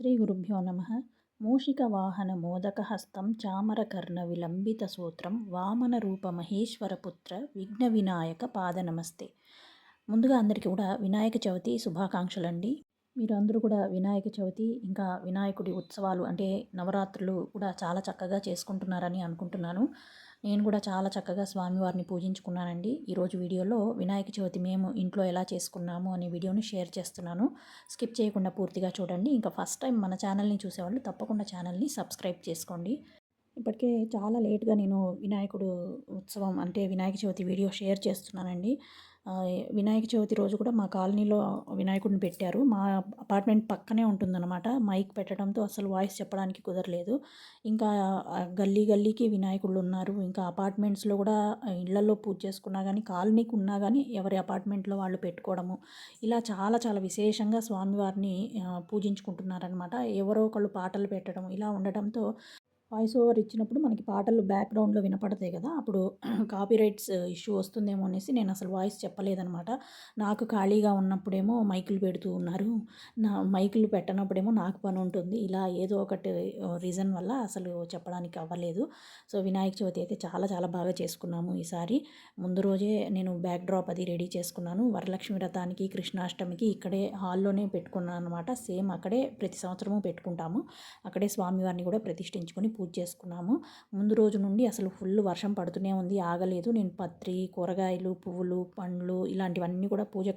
శ్రీ గురుభ్యో నమ. మూషికవాహన మోదకహస్తం చామరకర్ణ విలంబిత సూత్రం వామన రూప మహేశ్వరపుత్ర విఘ్న వినాయక పాద నమస్తే ముందుగా అందరికీ కూడా వినాయక చవితి శుభాకాంక్షలు అండి మీరు అందరూ కూడా వినాయక చవితి ఇంకా వినాయకుడి ఉత్సవాలు అంటే నవరాత్రులు కూడా చాలా చక్కగా చేసుకుంటున్నారని అనుకుంటున్నాను. నేను కూడా చాలా చక్కగా స్వామివారిని పూజించుకున్నానండి. ఈరోజు వీడియోలో వినాయక చవితి మేము ఇంట్లో ఎలా చేసుకున్నాము అనే వీడియోని షేర్ చేస్తున్నాను. స్కిప్ చేయకుండా పూర్తిగా చూడండి. ఇంకా ఫస్ట్ టైం మన ఛానల్ని చూసేవాళ్ళు తప్పకుండా ఛానల్ని సబ్స్క్రైబ్ చేసుకోండి. ఇప్పటికే చాలా లేట్గా నేను వినాయకుడు ఉత్సవం అంటే వినాయక చవితి వీడియో షేర్ చేస్తున్నానండి. వినాయక చవితి రోజు కూడా మా కాలనీలో వినాయకుడిని పెట్టారు. మా అపార్ట్మెంట్ పక్కనే ఉంటుందన్నమాట. మైక్ పెట్టడంతో అసలు వాయిస్ చెప్పడానికి కుదరలేదు. ఇంకా గల్లీ గల్లీకి వినాయకుళ్ళు ఉన్నారు. ఇంకా అపార్ట్మెంట్స్లో కూడా ఇళ్ళలో పూజ చేసుకున్నా కానీ కాలనీకి ఉన్నా కానీ ఎవరి అపార్ట్మెంట్లో వాళ్ళు పెట్టుకోవడము. ఇలా చాలా చాలా విశేషంగా స్వామివారిని పూజించుకుంటున్నారనమాట ఎవరో ఒకళ్ళు పాటలు పెట్టడం ఇలా ఉండటంతో వాయిస్ ఓవర్ ఇచ్చినప్పుడు మనకి పాటలు బ్యాక్గ్రౌండ్లో వినపడతాయి కదా అప్పుడు కాపీరైట్స్ ఇష్యూ వస్తుందేమో అనేసి నేను అసలు వాయిస్ చెప్పలేదనమాట. నాకు ఖాళీగా ఉన్నప్పుడేమో మైకులు పెడుతూ ఉన్నారు. నా మైకులు పెట్టనప్పుడేమో నాకు పని ఉంటుంది. ఇలా ఏదో ఒకటి రీజన్ వల్ల అసలు చెప్పడానికి అవ్వలేదు. సో వినాయక చవితి అయితే చాలా చాలా బాగా చేసుకున్నాము ఈసారి. ముందు రోజే నేను బ్యాక్ డ్రాప్ అది రెడీ చేసుకున్నాను. వరలక్ష్మి వ్రతానికి కృష్ణాష్టమికి ఇక్కడే హాల్లోనే పెట్టుకున్నాను అనమాట సేమ్ అక్కడే ప్రతి సంవత్సరము పెట్టుకుంటాము. అక్కడే స్వామివారిని కూడా ప్రతిష్ఠించుకొని పూజ చేసుకున్నాము. ముందు రోజు నుండి అసలు ఫుల్ వర్షం పడుతూనే ఉంది. ఆగలేదు. నేను పత్రి కూరగాయలు పువ్వులు పండ్లు ఇలాంటివన్నీ కూడా పూజ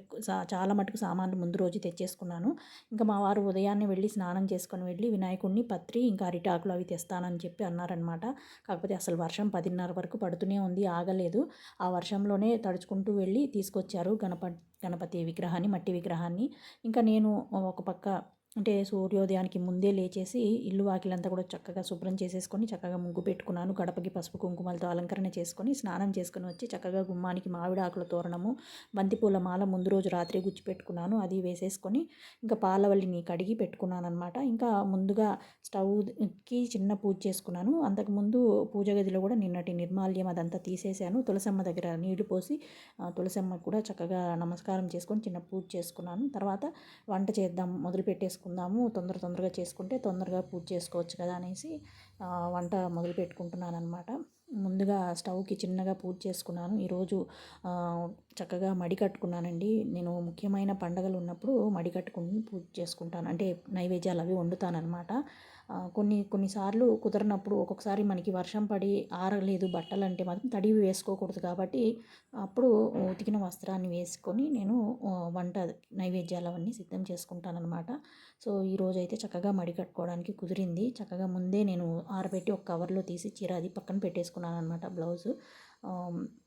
చాలా మటుకు సామాన్లు ముందు రోజు తెచ్చేసుకున్నాను. ఇంకా మా వారు ఉదయాన్నే వెళ్ళి స్నానం చేసుకొని వెళ్ళి వినాయకుడిని పత్రి ఇంకా అరిటాకులు అవి తెస్తానని చెప్పి అన్నారనమాట కాకపోతే అసలు వర్షం పదిన్నర వరకు పడుతూనే ఉంది. ఆగలేదు. ఆ వర్షంలోనే తడుచుకుంటూ వెళ్ళి తీసుకొచ్చారు గణప గణపతి విగ్రహాన్ని మట్టి విగ్రహాన్ని. ఇంకా నేను ఒక పక్క అంటే సూర్యోదయానికి ముందే లేచేసి ఇల్లు వాకిలంతా కూడా చక్కగా శుభ్రం చేసేసుకొని చక్కగా ముగ్గు పెట్టుకున్నాను. గడపకి పసుపు కుంకుమలతో అలంకరణ చేసుకొని స్నానం చేసుకొని వచ్చి చక్కగా గుమ్మానికి మామిడాకుల తోరణము బంతిపూల మాల ముందు రోజు రాత్రి గుచ్చి పెట్టుకున్నాను. అది వేసేసుకొని ఇంకా పాలవల్లిని కడిగి పెట్టుకున్నాను అనమాట ఇంకా ముందుగా స్టవ్కి చిన్న పూజ చేసుకున్నాను. అంతకుముందు పూజ గదిలో కూడా నిన్నటి నిర్మాల్యం అదంతా తీసేసాను తులసమ్మ దగ్గర నీళ్ళు పోసి తులసమ్మ కూడా చక్కగా నమస్కారం చేసుకొని చిన్న పూజ చేసుకున్నాను. తర్వాత వంట చేద్దాం మొదలు పెట్టేసుకున్నాను చేసుకుందాము తొందర తొందరగా చేసుకుంటే తొందరగా పూజ చేసుకోవచ్చు కదా అనేసి వంట మొదలు పెట్టుకుంటున్నాను అనమాట ముందుగా స్టవ్కి చిన్నగా పూజ చేసుకున్నాను. ఈరోజు చక్కగా మడి కట్టుకున్నానండి. నేను ముఖ్యమైన పండగలు ఉన్నప్పుడు మడి కట్టుకుని పూజ చేసుకుంటాను. అంటే నైవేద్యాలు అవి వండుతానమాట కొన్ని కొన్నిసార్లు కుదరనప్పుడు ఒక్కొక్కసారి మనకి వర్షం పడి ఆరలేదు బట్టలు అంటే మాత్రం తడివి వేసుకోకూడదు కాబట్టి అప్పుడు ఉతికిన వస్త్రాన్ని వేసుకొని నేను వంట నైవేద్యాలు అవన్నీ సిద్ధం చేసుకుంటానమాట సో ఈరోజు అయితే చక్కగా మడి కట్టుకోవడానికి కుదిరింది. చక్కగా ముందే నేను ఆరబెట్టి ఒక కవర్లో తీసి చీర అది పక్కన పెట్టేసుకున్నాను అనమాట బ్లౌజు.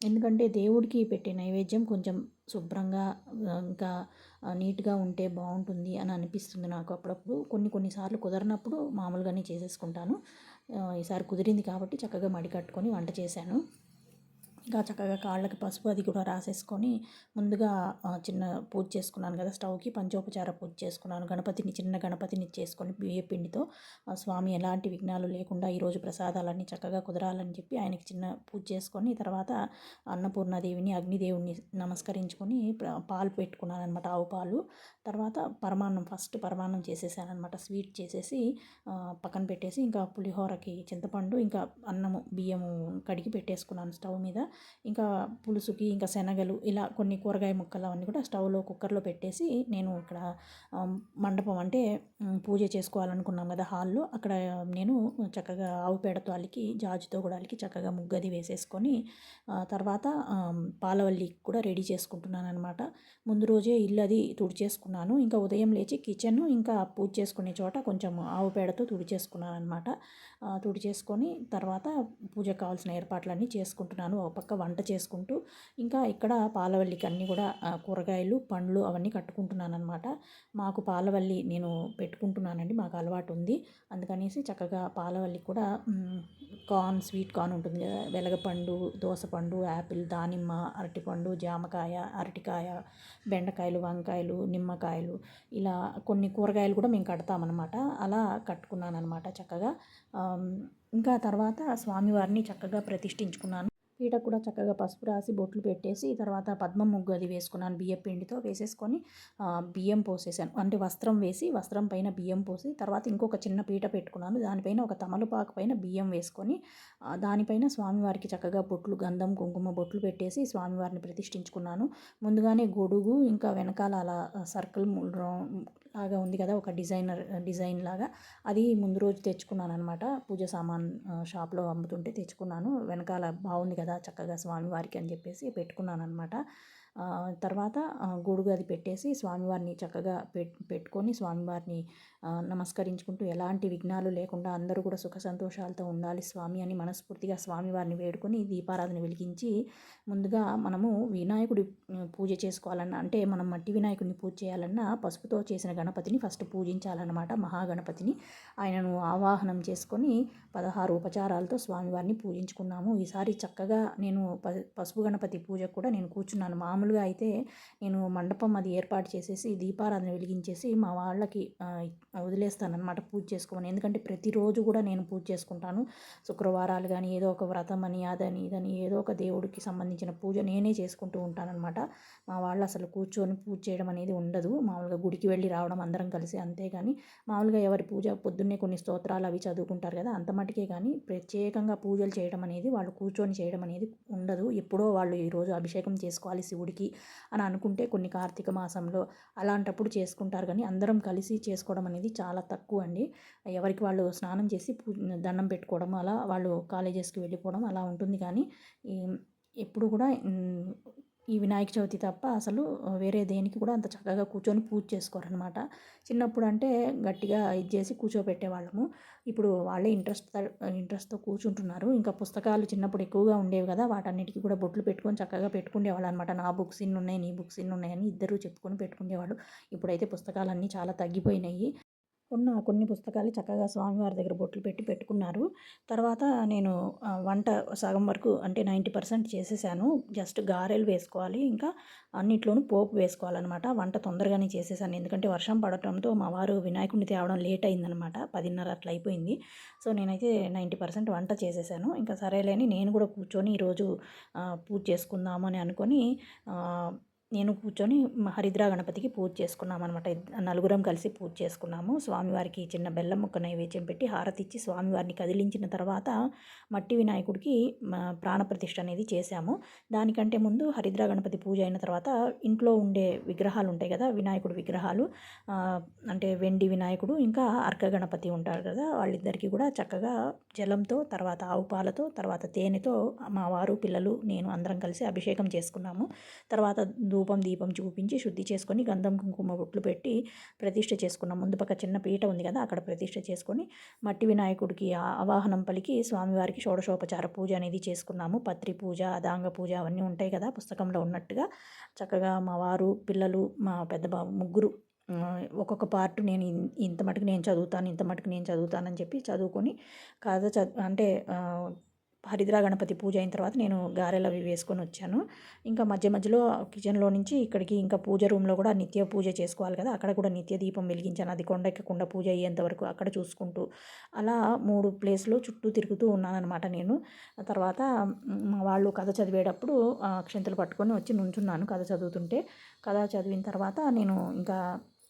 ఎందుకంటే దేవుడికి పెట్టే నైవేద్యం కొంచెం శుభ్రంగా ఇంకా నీట్గా ఉంటే బాగుంటుంది అని అనిపిస్తుంది నాకు అప్పుడప్పుడు. కొన్ని కొన్నిసార్లు కుదరనప్పుడు మామూలుగానే చేసేసుకుంటాను. ఈసారి కుదిరింది కాబట్టి చక్కగా మడి కట్టుకొని వంట చేశాను. ఇంకా చక్కగా కాళ్ళకి పసుపు అది కూడా రాసేసుకొని ముందుగా చిన్న పూజ చేసుకున్నాను కదా స్టవ్కి పంచోపచార పూజ చేసుకున్నాను. గణపతిని చిన్న గణపతిని చేసుకొని బియ్య పిండితో స్వామి ఎలాంటి విఘ్నాలు లేకుండా ఈరోజు ప్రసాదాలన్నీ చక్కగా కుదరాలని చెప్పి ఆయనకి చిన్న పూజ చేసుకొని తర్వాత అన్నపూర్ణాదేవిని అగ్నిదేవుని నమస్కరించుకొని పాలు పెట్టుకున్నాను అనమాట ఆవు పాలు. తర్వాత పరమాన్నం ఫస్ట్ పరమాన్నం చేసేసాను అనమాట స్వీట్ చేసేసి పక్కన పెట్టేసి ఇంకా పులిహోరకి చింతపండు ఇంకా అన్నము బియ్యము కడిగి పెట్టేసుకున్నాను స్టవ్ మీద. ఇంకా పులుసుకి ఇంకా శనగలు ఇలా కొన్ని కూరగాయ ముక్కలు అవన్నీ కూడా స్టవ్లో కుక్కర్లో పెట్టేసి నేను ఇక్కడ మండపం అంటే పూజ చేసుకోవాలనుకున్నాం కదా హాల్లో. అక్కడ నేను చక్కగా ఆవు పేడతో అలికి జాజుతో కూడా అలికి చక్కగా ముగ్గది వేసేసుకొని తర్వాత పాలవల్లి కూడా రెడీ చేసుకుంటున్నాను అనమాట ముందు రోజే ఇల్లు అది తుడిచేసుకున్నాను. ఇంకా ఉదయం లేచి కిచెన్ ఇంకా పూజ చేసుకునే చోట కొంచెం ఆవు పేడతో తుడిచేసుకున్నాను అనమాట తుడిచేసుకొని తర్వాత పూజకు కావాల్సిన ఏర్పాట్లన్నీ చేసుకుంటున్నాను. ఒక పక్క వంట చేసుకుంటూ ఇంకా ఇక్కడ పాలవల్లికి అన్నీ కూడా కూరగాయలు పండ్లు అవన్నీ కట్టుకుంటున్నాను అనమాట మాకు పాలవల్లి నేను పెట్టుకుంటున్నానండి మాకు అలవాటు ఉంది అందుకనేసి చక్కగా పాలవల్లి కూడా కార్న్ స్వీట్ కార్న్ ఉంటుంది కదా వెలగపండు దోసపండు యాపిల్ దానిమ్మ అరటిపండు జామకాయ అరటికాయ బెండకాయలు వంకాయలు నిమ్మకాయలు ఇలా కొన్ని కూరగాయలు కూడా మేము కడతామన్నమాట. అలా కట్టుకున్నాను అనమాట చక్కగా ఇంకా తర్వాత స్వామివారిని చక్కగా ప్రతిష్ఠించుకున్నాను. పీట కూడా చక్కగా పసుపు రాసి బొట్లు పెట్టేసి తర్వాత పద్మ ముగ్గు అది వేసుకున్నాను. బియ్యం పిండితో వేసేసుకొని బియ్యం పోసేసాను. అంటే వస్త్రం వేసి వస్త్రం పైన బియ్యం పోసి తర్వాత ఇంకొక చిన్న పీట పెట్టుకున్నాను. దానిపైన ఒక తమలపాకు పైన బియ్యం వేసుకొని దానిపైన స్వామివారికి చక్కగా బొట్లు గంధం కుంకుమ బొట్లు పెట్టేసి స్వామివారిని ప్రతిష్ఠించుకున్నాను. ముందుగానే గొడుగు ఇంకా వెనకాల అలా సర్కిల్ లాగా ఉంది కదా ఒక డిజైనర్ డిజైన్ లాగా. అది ముందు రోజు తెచ్చుకున్నాను అనమాట పూజ సామాన్ షాప్లో అమ్ముతుంటే తెచ్చుకున్నాను. వెనకాల బాగుంది కదా చక్కగా స్వామివారికి అని చెప్పేసి పెట్టుకున్నాను అనమాట తర్వాత గొడుగు అది పెట్టేసి స్వామివారిని చక్కగా పెట్ పెట్టుకొని స్వామివారిని నమస్కరించుకుంటూ ఎలాంటి విఘ్నాలు లేకుండా అందరూ కూడా సుఖ సంతోషాలతో ఉండాలి స్వామి అని మనస్ఫూర్తిగా స్వామివారిని వేడుకొని దీపారాధన వెలిగించి ముందుగా మనము వినాయకుడి పూజ చేసుకోవాలన్నా అంటే మనం మట్టి వినాయకుడిని పూజ చేయాలన్నా పసుపుతో చేసిన గణపతిని ఫస్ట్ పూజించాలన్నమాట మహాగణపతిని. ఆయనను ఆవాహనం చేసుకొని పదహారు ఉపచారాలతో స్వామివారిని పూజించుకున్నాము. ఈసారి చక్కగా నేను పసుపు గణపతి పూజకు కూడా నేను కూర్చున్నాను. మామూలు మామూలుగా అయితే నేను మండపం అది ఏర్పాటు చేసేసి దీపారాధన వెలిగించేసి మా వాళ్ళకి వదిలేస్తానమాట పూజ చేసుకోమని ఎందుకంటే ప్రతిరోజు కూడా నేను పూజ చేసుకుంటాను. శుక్రవారాలు కానీ ఏదో ఒక వ్రతం అని అదని ఇదని ఏదో ఒక దేవుడికి సంబంధించిన పూజ నేనే చేసుకుంటూ ఉంటానన్నమాట. మా వాళ్ళు అసలు కూర్చొని పూజ చేయడం అనేది ఉండదు. మామూలుగా గుడికి వెళ్ళి రావడం అందరం కలిసి అంతేగాని మామూలుగా ఎవరి పూజ పొద్దున్నే కొన్ని స్తోత్రాలు అవి చదువుకుంటారు కదా అంత మటుకే కానీ ప్రత్యేకంగా పూజలు చేయడం అనేది వాళ్ళు కూర్చొని చేయడం అనేది ఉండదు. ఎప్పుడో వాళ్ళు ఈరోజు అభిషేకం చేసుకోవాలి శివుడికి. అని అనుకుంటే కొన్ని కార్తీక మాసంలో అలాంటప్పుడు చేసుకుంటారు. కానీ అందరం కలిసి చేసుకోవడం అనేది అనేది చాలా తక్కువ అండి. ఎవరికి వాళ్ళు స్నానం చేసి దండం పెట్టుకోవడం అలా వాళ్ళు కాలేజెస్కి వెళ్ళిపోవడం అలా ఉంటుంది. కానీ ఎప్పుడు కూడా ఈ వినాయక చవితి తప్ప అసలు వేరే దేనికి కూడా అంత చక్కగా కూర్చొని పూజ చేసుకోరనమాట చిన్నప్పుడు అంటే గట్టిగా ఇది చేసి కూర్చోబెట్టేవాళ్ళము. ఇప్పుడు వాళ్ళే ఇంట్రెస్ట్ ఇంట్రెస్ట్తో కూర్చుంటున్నారు. ఇంకా పుస్తకాలు చిన్నప్పుడు ఎక్కువగా ఉండేవి కదా వాటన్నిటికీ కూడా బొట్లు పెట్టుకొని చక్కగా పెట్టుకునేవాళ్ళు అనమాట నా బుక్స్ ఇన్ని ఉన్నాయి నీ బుక్స్ ఇన్ని ఉన్నాయని ఇద్దరు చెప్పుకొని పెట్టుకునేవాళ్ళు ఇప్పుడైతే పుస్తకాలన్నీ చాలా తగ్గిపోయినాయి. ఉన్న కొన్ని పుస్తకాలు చక్కగా స్వామివారి దగ్గర బొట్లు పెట్టి పెట్టుకున్నారు. తర్వాత నేను వంట సగం వరకు అంటే నైంటీ పర్సెంట్ చేసేసాను. జస్ట్ గారెలు వేసుకోవాలి ఇంకా అన్నిట్లోనూ పోపు వేసుకోవాలన్నమాట. వంట తొందరగానే చేసేసాను. ఎందుకంటే వర్షం పడటంతో మా వారు వినాయకుడిని తేవడం లేట్ అయిందనమాట పదిన్నర అట్లా అయిపోయింది. సో నేనైతే నైంటీ పర్సెంట్ వంట చేసేసాను. ఇంకా సరేలేని నేను కూడా కూర్చొని ఈరోజు పూజ చేసుకుందాము అని అనుకొని నేను కూర్చొని హరిద్ర గణపతికి పూజ చేసుకున్నాం అనమాట నలుగురం కలిసి పూజ చేసుకున్నాము. స్వామివారికి చిన్న బెల్లం ముక్క నైవేద్యం పెట్టి హారతి ఇచ్చి స్వామివారిని కదిలించిన తర్వాత మట్టి వినాయకుడికి ప్రాణప్రతిష్ఠ అనేది చేశాము. దానికంటే ముందు హరిద్ర గణపతి పూజ అయిన తర్వాత ఇంట్లో ఉండే విగ్రహాలు ఉంటాయి కదా వినాయకుడు విగ్రహాలు అంటే వెండి వినాయకుడు ఇంకా అర్క గణపతి ఉంటారు కదా వాళ్ళిద్దరికీ కూడా చక్కగా జలంతో తర్వాత ఆవు పాలతో తర్వాత తేనెతో మా వారు పిల్లలు నేను అందరం కలిసి అభిషేకం చేసుకున్నాము. తర్వాత ధూపం దీపం చూపించి శుద్ధి చేసుకొని గంధం కుంకుమ బొట్లు పెట్టి ప్రతిష్ట చేసుకున్నాం. ముందు పక్క చిన్న పీట ఉంది కదా అక్కడ ప్రతిష్ట చేసుకొని మట్టి వినాయకుడికి ఆవాహనం పలికి స్వామివారికి షోడశోపచార పూజ అనేది చేసుకున్నాము. పత్రి పూజ అదాంగ పూజ అవన్నీ ఉంటాయి కదా పుస్తకంలో ఉన్నట్టుగా. చక్కగా మా వారు పిల్లలు మా పెద్ద బాబు ముగ్గురు ఒక్కొక్క పార్ట్ నేను ఇంత మటుకు నేను చదువుతాను ఇంత మటుకు నేను చదువుతానని చెప్పి చదువుకొని కథ చదు అంటే హరిద్రా గణపతి పూజ అయిన తర్వాత నేను గారెలు అవి వేసుకొని వచ్చాను. ఇంకా మధ్య మధ్యలో కిచెన్లో నుంచి ఇక్కడికి ఇంకా పూజ రూమ్లో కూడా నిత్య పూజ చేసుకోవాలి కదా అక్కడ కూడా నిత్య దీపం వెలిగించాను. అది కొండ ఎక్కకుండా పూజ అయ్యేంత వరకు అక్కడ చూసుకుంటూ అలా మూడు ప్లేస్లో చుట్టూ తిరుగుతూ ఉన్నానమాట నేను. తర్వాత మా వాళ్ళు కథ చదివేటప్పుడు అక్షంతలు పట్టుకొని వచ్చి నుంచున్నాను కథ చదువుతుంటే. కథ చదివిన తర్వాత నేను ఇంకా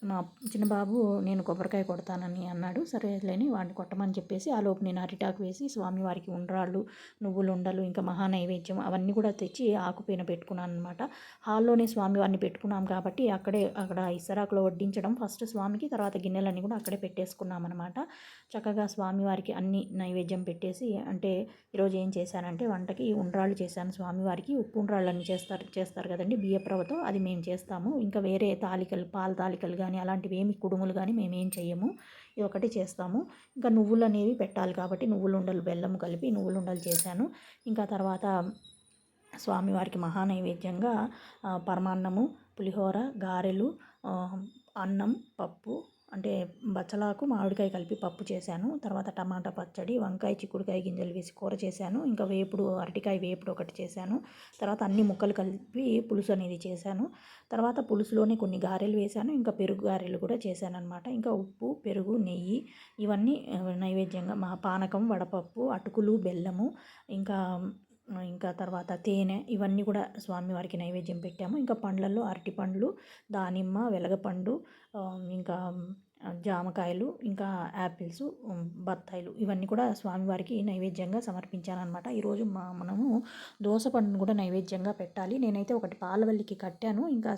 మా చిన్న బాబు నేను కొబ్బరికాయ కొడతానని అన్నాడు. సరేలేని వాడిని కొట్టమని చెప్పేసి ఆ లోపు నేను అరిటాకు వేసి స్వామివారికి ఉండ్రాళ్ళు నువ్వులు ఉండలు ఇంకా మహా నైవేద్యం అవన్నీ కూడా తెచ్చి ఆకుపైన పెట్టుకున్నాను అనమాట హాల్లోనే స్వామివారిని పెట్టుకున్నాం కాబట్టి అక్కడే అక్కడ ఇసరాకులో వడ్డించడం ఫస్ట్ స్వామికి తర్వాత గిన్నెలన్నీ కూడా అక్కడే పెట్టేసుకున్నాం అనమాట చక్కగా స్వామివారికి అన్ని నైవేద్యం పెట్టేసి అంటే ఈరోజు ఏం చేశానంటే వంటకి ఉండ్రాళ్ళు చేశాను. స్వామివారికి ఉప్పు ఉండ్రాళ్ళు అన్నీ చేస్తారు చేస్తారు కదండి బియ్యప్రవతో అది మేము చేస్తాము. ఇంకా వేరే తాలికలు పాల తాలికలుగా కానీ అలాంటివి ఏమి కుడుములు కానీ మేము ఏం చేయము ఇది ఒకటి చేస్తాము. ఇంకా నువ్వులు అనేవి పెట్టాలి కాబట్టి నువ్వులు ఉండలు బెల్లం కలిపి నువ్వులు ఉండలు చేశాను. ఇంకా తర్వాత స్వామివారికి మహానైవేద్యంగా పరమాన్నము పులిహోర గారెలు అన్నం పప్పు అంటే బచ్చలాకు మామిడికాయ కలిపి పప్పు చేశాను. తర్వాత టమాటా పచ్చడి వంకాయ చిక్కుడుకాయ గింజలు వేసి కూర చేశాను. ఇంకా వేపుడు అరటికాయ వేపుడు ఒకటి చేశాను. తర్వాత అన్ని ముక్కలు కలిపి పులుసు అనేది చేశాను. తర్వాత పులుసులోనే కొన్ని గారెలు వేశాను. ఇంకా పెరుగు గారెలు కూడా చేశాను అనమాట ఇంకా ఉప్పు పెరుగు నెయ్యి ఇవన్నీ నైవేద్యంగా మా పానకం వడపప్పు అటుకులు బెల్లము ఇంకా ఇంకా తర్వాత తేనె ఇవన్నీ కూడా స్వామివారికి నైవేద్యం పెట్టాము. ఇంకా పండ్లలో అరటి పండ్లు దానిమ్మ వెలగపండు ఇంకా జామకాయలు ఇంకా యాపిల్స్ బత్తాయిలు ఇవన్నీ కూడా స్వామివారికి నైవేద్యంగా సమర్పించానమాట ఈరోజు మా మనము దోస పండును కూడా నైవేద్యంగా పెట్టాలి. నేనైతే ఒకటి పాలవల్లికి కట్టాను. ఇంకా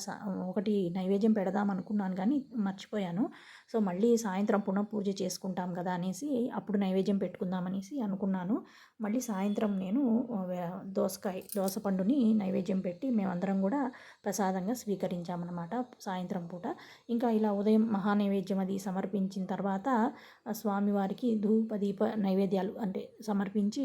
ఒకటి నైవేద్యం పెడదాం అనుకున్నాను కానీ మర్చిపోయాను. సో మళ్ళీ సాయంత్రం పునః పూజ చేసుకుంటాం కదా అనేసి అప్పుడు నైవేద్యం పెట్టుకుందాం అనేసి అనుకున్నాను. మళ్ళీ సాయంత్రం నేను దోసకాయ దోసపండుని నైవేద్యం పెట్టి మేమందరం కూడా ప్రసాదంగా స్వీకరించామన్నమాట సాయంత్రం పూట. ఇంకా ఇలా ఉదయం మహానైవేద్యం అది సమర్పించిన తర్వాత స్వామివారికి ధూప దీప నైవేద్యాలు అంటే సమర్పించి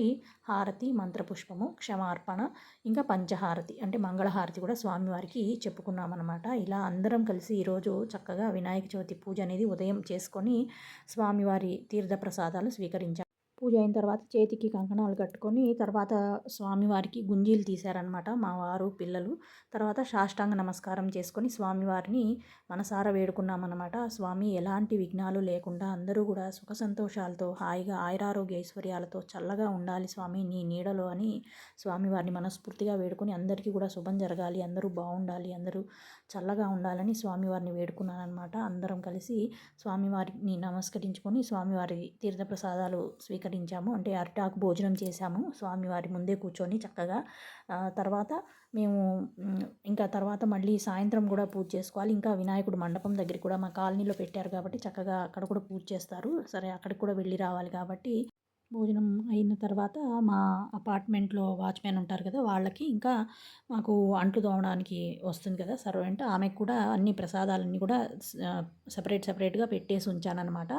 హారతి మంత్రపుష్పము క్షమార్పణ ఇంకా పంచహారతి అంటే మంగళహారతి కూడా స్వామివారికి చెప్పుకున్నామన్నమాట. ఇలా అందరం కలిసి ఈరోజు చక్కగా వినాయక చవితి పూజ అనేది ఉదయం చేసుకొని స్వామివారి తీర్థ ప్రసాదాలు స్వీకరించాం. పూజ అయిన తర్వాత చేతికి కంకణాలు కట్టుకొని తర్వాత స్వామివారికి గుంజీలు తీశారనమాట మా వారు పిల్లలు. తర్వాత సాష్టాంగ నమస్కారం చేసుకొని స్వామివారిని మనసారా వేడుకున్నామన్నమాట. స్వామి ఎలాంటి విఘ్నాలు లేకుండా అందరూ కూడా సుఖ సంతోషాలతో హాయిగా ఆయురారోగ్య ఐశ్వర్యాలతో చల్లగా ఉండాలి స్వామి నీ నీడలో అని స్వామివారిని మనస్ఫూర్తిగా వేడుకొని అందరికీ కూడా శుభం జరగాలి అందరూ బాగుండాలి అందరూ చల్లగా ఉండాలని స్వామివారిని వేడుకున్నానమాట అందరం కలిసి స్వామివారిని నమస్కరించుకొని స్వామివారి తీర్థప్రసాదాలు స్వీకరించాము. అంటే అరిటాకు భోజనం చేశాము. స్వామివారి ముందే కూర్చొని చక్కగా తర్వాత మేము ఇంకా తర్వాత మళ్ళీ సాయంత్రం కూడా పూజ చేసుకోవాలి. ఇంకా వినాయకుడు మండపం దగ్గర కూడా మా కాలనీలో పెట్టారు కాబట్టి చక్కగా అక్కడ కూడా పూజ చేస్తారు. సరే అక్కడికి కూడా వెళ్ళి రావాలి కాబట్టి భోజనం అయిన తర్వాత మా అపార్ట్మెంట్లో వాచ్మెన్ ఉంటారు కదా! వాళ్ళకి ఇంకా మాకు అంట్లు తోమడానికి వస్తుంది కదా! సర్వెంట్ ఆమెకు కూడా అన్ని ప్రసాదాలన్నీ కూడా సపరేట్ సపరేట్గా పెట్టేసి ఉంచానన్నమాట.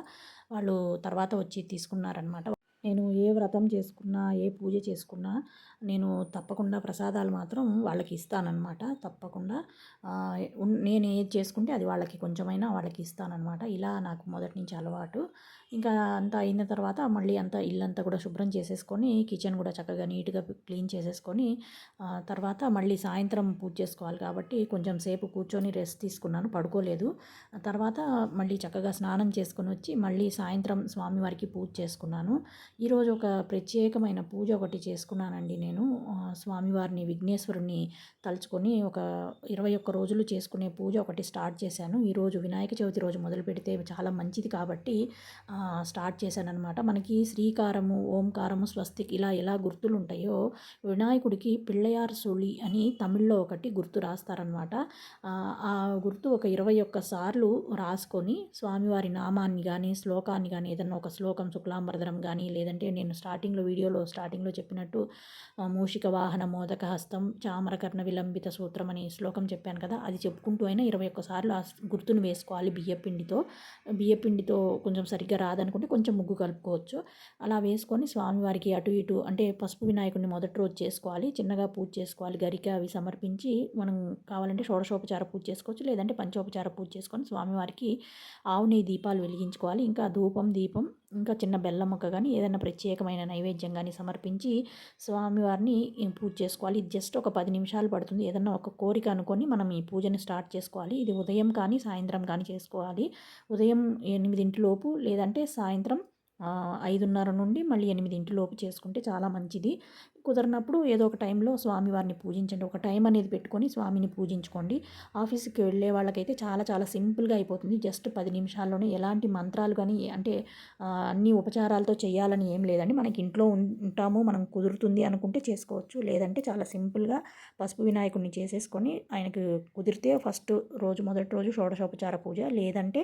వాళ్ళు తర్వాత వచ్చి తీసుకున్నారనమాట నేను ఏ వ్రతం చేసుకున్నా ఏ పూజ చేసుకున్నా నేను తప్పకుండా ప్రసాదాలు మాత్రం వాళ్ళకి ఇస్తానన్నమాట. తప్పకుండా. నేను ఏది చేసుకుంటే అది వాళ్ళకి కొంచెమైనా వాళ్ళకి ఇస్తానన్నమాట. ఇలా నాకు మొదటి నుంచి అలవాటు. ఇంకా అంతా అయిన తర్వాత మళ్ళీ అంతా ఇల్లంతా కూడా శుభ్రం చేసేసుకొని కిచెన్ కూడా చక్కగా నీట్గా క్లీన్ చేసేసుకొని తర్వాత మళ్ళీ సాయంత్రం పూజ చేసుకోవాలి కాబట్టి కొంచెం సేపు కూర్చొని రెస్ట్ తీసుకున్నాను. పడుకోలేదు. తర్వాత మళ్ళీ చక్కగా స్నానం చేసుకొని వచ్చి మళ్ళీ సాయంత్రం స్వామివారికి పూజ చేసుకున్నాను. ఈరోజు ఒక ప్రత్యేకమైన పూజ ఒకటి చేసుకున్నానండి నేను. స్వామివారిని విఘ్నేశ్వరుని తలుచుకొని ఒక ఇరవై ఒక్క రోజులు చేసుకునే పూజ ఒకటి స్టార్ట్ చేశాను. ఈరోజు వినాయక చవితి రోజు మొదలు పెడితే చాలా మంచిది కాబట్టి స్టార్ట్ చేశానమాట మనకి శ్రీకారము ఓంకారము స్వస్తికి ఇలా ఎలా గుర్తులు ఉంటాయో వినాయకుడికి పిళ్ళయార్ సుళి అని తమిళ్ళో ఒకటి గుర్తు రాస్తారనమాట ఆ గుర్తు ఒక ఇరవై ఒక్క సార్లు రాసుకొని స్వామివారి నామాన్ని కానీ శ్లోకాన్ని కానీ ఏదన్నా ఒక శ్లోకం శుక్లాంబరధరం కానీ లేదా లేదంటే నేను స్టార్టింగ్లో వీడియోలో స్టార్టింగ్లో చెప్పినట్టు మూషిక వాహన మోదక హస్తం చామరకర్ణ విలంబిత సూత్రం అనే శ్లోకం చెప్పాను కదా అది చెప్పుకుంటూ అయినా ఇరవై ఒక్కసార్లు ఆ గుర్తును వేసుకోవాలి బియ్యపిండితో బియ్యపిండితో కొంచెం సరిగ్గా రాదనుకుంటే కొంచెం ముగ్గు కలుపుకోవచ్చు. అలా వేసుకొని స్వామివారికి అటు ఇటు అంటే పసుపు వినాయకుడిని మొదటి రోజు చేసుకోవాలి చిన్నగా పూజ చేసుకోవాలి గరిక అవి సమర్పించి మనం కావాలంటే షోడశోపచార పూజ చేసుకోవచ్చు లేదంటే పంచోపచార పూజ చేసుకొని స్వామివారికి ఆవు నెయ్యి దీపాలు వెలిగించుకోవాలి. ఇంకా ధూపం దీపం ఇంకా చిన్న బెల్లం మొక్క కానీ ఏదైనా ప్రత్యేకమైన నైవేద్యం కానీ సమర్పించి స్వామివారిని పూజ చేసుకోవాలి. ఇది జస్ట్ ఒక పది నిమిషాలు పడుతుంది. ఏదైనా ఒక కోరిక అనుకొని మనం ఈ పూజని స్టార్ట్ చేసుకోవాలి. ఇది ఉదయం కానీ సాయంత్రం కానీ చేసుకోవాలి. ఉదయం ఎనిమిదింటిలోపు లేదంటే సాయంత్రం ఐదున్నర నుండి మళ్ళీ ఎనిమిదింటిలోపు చేసుకుంటే చాలా మంచిది. కుదరనప్పుడు ఏదో ఒక టైంలో స్వామివారిని పూజించండి. ఒక టైం అనేది పెట్టుకొని స్వామిని పూజించుకోండి. ఆఫీస్కి వెళ్ళే వాళ్ళకైతే చాలా చాలా సింపుల్గా అయిపోతుంది. జస్ట్ పది నిమిషాల్లోనే ఎలాంటి మంత్రాలు కానీ అంటే అన్ని ఉపచారాలతో చేయాలని ఏం లేదండి. మనకి ఇంట్లో ఉంటాము మనం కుదురుతుంది అనుకుంటే చేసుకోవచ్చు. లేదంటే చాలా సింపుల్గా పసుపు వినాయకుడిని చేసేసుకొని ఆయనకు కుదిరితే ఫస్ట్ రోజు మొదటి రోజు షోడశోపచార పూజ. లేదంటే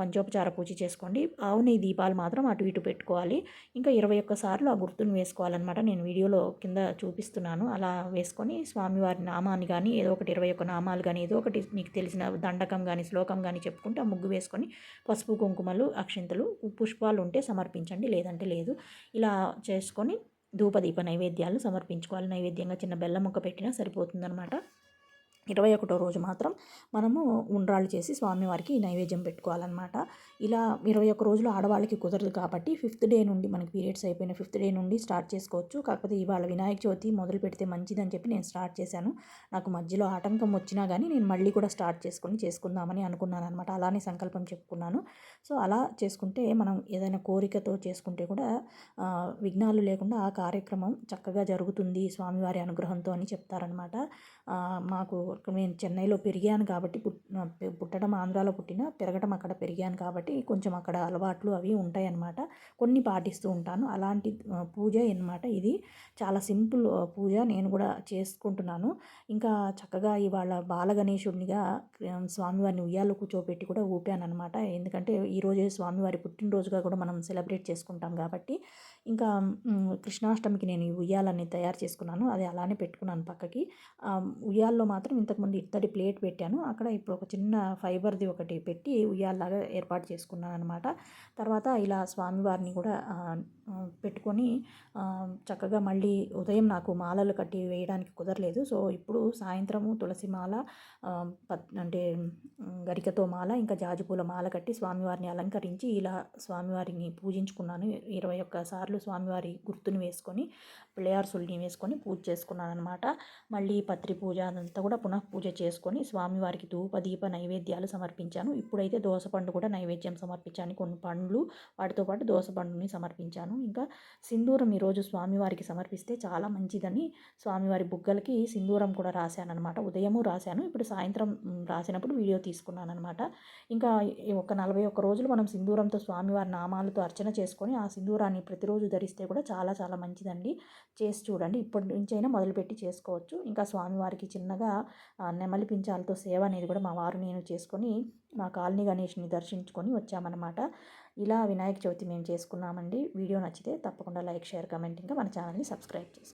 పంచోపచార పూజ చేసుకోండి. ఆవుని దీపాలు మాత్రం అటు ఇటు పెట్టుకోవాలి. ఇంకా ఇరవై ఒక్కసార్లు ఆ గుర్తును వేసుకోవాలన్నమాట. నేను వీడియోలో కింద చూపిస్తున్నాను. అలా వేసుకొని స్వామివారి నామాన్ని కానీ ఏదో ఒకటి ఇరవై ఒక్క నామాలు కానీ ఏదో ఒకటి మీకు తెలిసిన దండకం కానీ శ్లోకం కానీ చెప్పుకుంటే ఆ ముగ్గు వేసుకొని పసుపు కుంకుమలు అక్షింతలు పుష్పాలు ఉంటే సమర్పించండి. లేదంటే లేదు. ఇలా చేసుకొని ధూపదీప నైవేద్యాలు సమర్పించుకోవాలి. నైవేద్యంగా చిన్న బెల్లం ముక్క పెట్టినా సరిపోతుందనమాట ఇరవై ఒకటో రోజు మాత్రం మనము ఉండ్రాళ్ళు చేసి స్వామివారికి నైవేద్యం పెట్టుకోవాలన్నమాట. ఇలా ఇరవై ఒక్క రోజులు ఆడవాళ్ళకి కుదరదు కాబట్టి ఫిఫ్త్ డే నుండి మనకి పీరియడ్స్ అయిపోయిన ఫిఫ్త్ డే నుండి స్టార్ట్ చేసుకోవచ్చు. కాకపోతే ఇవాళ వినాయక చవితి మొదలు పెడితే మంచిదని చెప్పి నేను స్టార్ట్ చేశాను. నాకు మధ్యలో ఆటంకం వచ్చినా కానీ నేను మళ్ళీ కూడా స్టార్ట్ చేసుకుని చేసుకుందామని అనుకున్నాను అనమాట అలానే సంకల్పం చెప్పుకున్నాను. సో అలా చేసుకుంటే మనం ఏదైనా కోరికతో చేసుకుంటే కూడా విఘ్నాలు లేకుండా ఆ కార్యక్రమం చక్కగా జరుగుతుంది స్వామివారి అనుగ్రహంతో అని చెప్తారనమాట మాకు నేను చెన్నైలో పెరిగాను కాబట్టి పుట్టడం ఆంధ్రాలో పుట్టిన పెరగడం అక్కడ పెరిగాను కాబట్టి కొంచెం అక్కడ అలవాట్లు అవి ఉంటాయి అన్నమాట కొన్ని పాటిస్తూ ఉంటాను. అలాంటి పూజ అనమాట ఇది. చాలా సింపుల్ పూజ నేను కూడా చేసుకుంటున్నాను. ఇంకా చక్కగా ఇవాళ బాలగణేశుడినిగా స్వామివారిని ఉయ్యాలు కూర్చోబెట్టి కూడా ఊపాను అనమాట ఎందుకంటే ఈరోజే స్వామివారి పుట్టినరోజుగా కూడా మనం సెలబ్రేట్ చేసుకుంటాం కాబట్టి. ఇంకా కృష్ణాష్టమికి నేను ఈ ఉయ్యాలని తయారు చేసుకున్నాను. అది అలానే పెట్టుకున్నాను పక్కకి. ఉయ్యాల్లో మాత్రం ఇంతకుముందు ఇత్తడి ప్లేట్ పెట్టాను. అక్కడ ఇప్పుడు ఒక చిన్న ఫైబర్ది ఒకటి పెట్టి ఉయ్యాల్లాగా ఏర్పాటు చేసుకున్నాను అనమాట తర్వాత ఇలా స్వామివారిని కూడా పెట్టుకొని చక్కగా మళ్ళీ ఉదయం నాకు మాలలు కట్టి వేయడానికి కుదరలేదు. సో ఇప్పుడు సాయంత్రము తులసి మాల అంటే గరికతో మాల ఇంకా జాజిపూల మాల కట్టి స్వామివారిని అలంకరించి ఇలా స్వామివారిని పూజించుకున్నాను. ఇరవై ఒక్క సార్లు స్వామివారి గుర్తుని వేసుకొని పిల్లయార్సుల్ని వేసుకొని పూజ చేసుకున్నాను అనమాట మళ్ళీ పత్రి పూజ అదంతా కూడా పునః పూజ చేసుకొని స్వామివారికి ధూప దీప నైవేద్యాలు సమర్పించాను. ఇప్పుడైతే దోసపండు కూడా నైవేద్యం సమర్పించాను. కొన్ని పండ్లు వాటితో పాటు దోసపండుని సమర్పించాను. ఇంకా సింధూరం ఈరోజు స్వామివారికి సమర్పిస్తే చాలా మంచిదని స్వామివారి బుగ్గలకి సింధూరం కూడా రాశాను అనమాట ఉదయము రాశాను. ఇప్పుడు సాయంత్రం రాసినప్పుడు వీడియో తీసుకున్నాను అనమాట ఇంకా ఒక నలభై ఒక్క రోజులు మనం సింధూరంతో స్వామివారి నామాలతో అర్చన చేసుకొని ఆ సింధూరాన్ని ప్రతిరోజు ధరిస్తే కూడా చాలా చాలా మంచిదండి. చేసి చూడండి. ఇప్పటి నుంచైనా మొదలుపెట్టి చేసుకోవచ్చు. ఇంకా వారికి చిన్నగా నెమలి పించాలతో సేవ అనేది కూడా మా వారు నేను చేసుకొని మా కాలనీ గణేష్ని దర్శించుకొని వచ్చామన్నమాట. ఇలా వినాయక చవితి మేము చేసుకున్నామండి. వీడియో నచ్చితే తప్పకుండా లైక్ షేర్ కమెంట్ ఇంకా మన ఛానల్ని సబ్స్క్రైబ్ చేసుకోండి